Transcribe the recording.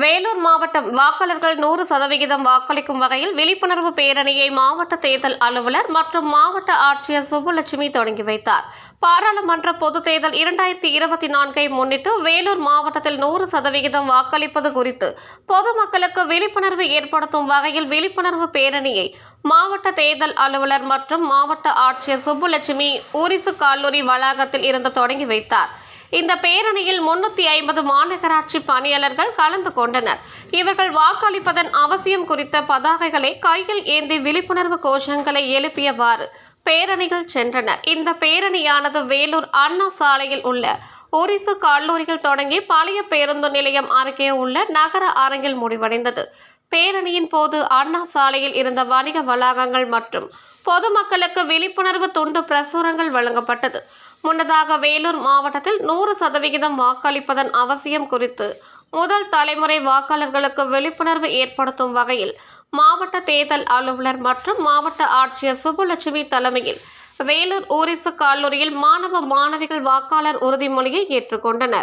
வேலூர் மாவட்டம் வாக்காளர்கள் நூறு சதவிகிதம் வாக்களிக்கும் வகையில் விழிப்புணர்வு பேரணியை மாவட்ட தேர்தல் அலுவலர் மற்றும் மாவட்ட ஆட்சியர் சுப்புலட்சுமி தொடங்கி வைத்தார். பாராளுமன்ற பொதுத் தேர்தல் இரண்டாயிரத்தி இருபத்தி நான்கை முன்னிட்டு வேலூர் மாவட்டத்தில் நூறு சதவிகிதம் வாக்களிப்பது குறித்து பொதுமக்களுக்கு விழிப்புணர்வு ஏற்படுத்தும் வகையில் விழிப்புணர்வு பேரணியை மாவட்ட தேர்தல் அலுவலர் மற்றும் மாவட்ட ஆட்சியர் சுப்புலட்சுமி ஊரிசு கல்லூரி வளாகத்தில் இருந்து தொடங்கி வைத்தார். இந்த பேரணியில் முன்னூத்தி ஐம்பது மாநகராட்சி பணியாளர்கள் கலந்து கொண்டனர். இவர்கள் வாக்களிப்பதன் அவசியம் குறித்த பதாகைகளை கையில் ஏந்தி விழிப்புணர்வு கோஷங்களை எழுப்பியவாறு பேரணிகள் சென்றனர். இந்த பேரணியானது வேலூர் அண்ணா சாலையில் உள்ள ஓரிசு கல்லூரியில் தொடங்கி பழைய பேருந்து நிலையம் அருகே உள்ள நகர அரங்கில் முடிவடைந்தது. பேரணியின் போது அண்ணா சாலையில் இருந்த வணிக வளாகங்கள் மற்றும் பொதுமக்களுக்கு விழிப்புணர்வு துண்டு பிரசுரங்கள் வழங்கப்பட்டது. முன்னதாக வேலூர் மாவட்டத்தில் நூறு சதவிகிதம் வாக்களிப்பதன் அவசியம் குறித்து முதல் தலைமுறை வாக்காளர்களுக்கு விழிப்புணர்வு ஏற்படுத்தும் வகையில் மாவட்ட தேர்தல் அலுவலர் மற்றும் மாவட்ட ஆட்சியர் சுப்புலட்சுமி தலைமையில் வேலூர் ஊரிசு கல்லூரியில் மாணவ மாணவிகள் வாக்காளர் உறுதிமொழியை ஏற்றுக்கொண்டனர்.